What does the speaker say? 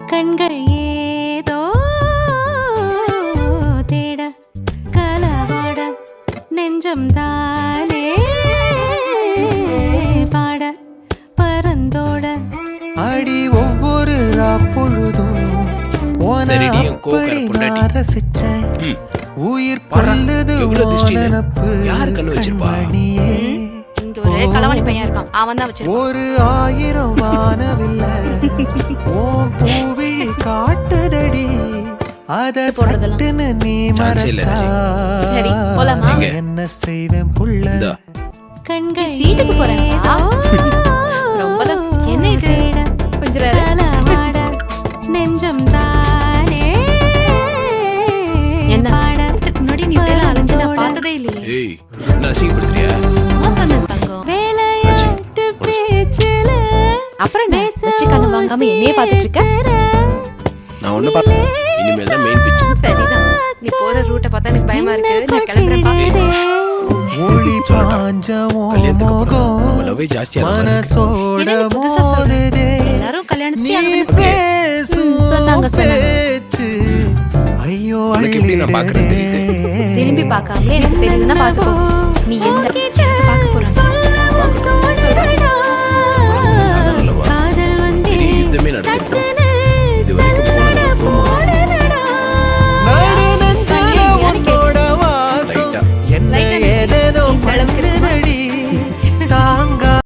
கண்கள் ஏதோ தேட கலவாட நெஞ்சம்தானே பாட பரந்தோட அடி ஒவ்வொரு பொழுதும் ரசிச்ச உயிர் பறந்தது யாரு கண்ணு வச்சிருப்பா? களவாணி பையன் இருக்கான். அவன் தான் வச்சிருக்கான் ஒரு ஆயிரம் வானவில்லை. ஓ பூவிழி காட்டுதடி. அத போடுறதெல்லாம். நீ மறைச்சா சரி, போலாமா? என்ன செய்வேன் புள்ள. கண்கள் சீட்டுக்கு போறேன்ப்பா. ரொம்ப. என்ன இது? கொஞ்சம் நெஞ்சம் தானே என்ன முன்னாடி நீ இப்படியெல்லாம் அலைஞ்சு நான் பார்த்ததே இல்லையே. வாங்காம என்னையே பார்த்துட்டு இருக்க நான் ஒண்ணு பார்க்கல. இனிமேல் தான் மெயின் பிச் சரிதான். நீ போற ரூட்டை பார்த்தா எனக்கு பயமா இருக்கு. நான் கிளம்புறேன்ப்பா ஒளி நம்ம மோகம். மனசோட? மோதுதே. எல்லாரும் கல்யாணத்துக்கு பேசும் சொன்னாங்க. பேச்சு. ஐயோ. திரும்பி பார்க்காமலே எனக்கு தெரியுதுன்னா பாத்துக்கோ நீ போறாங்க do it.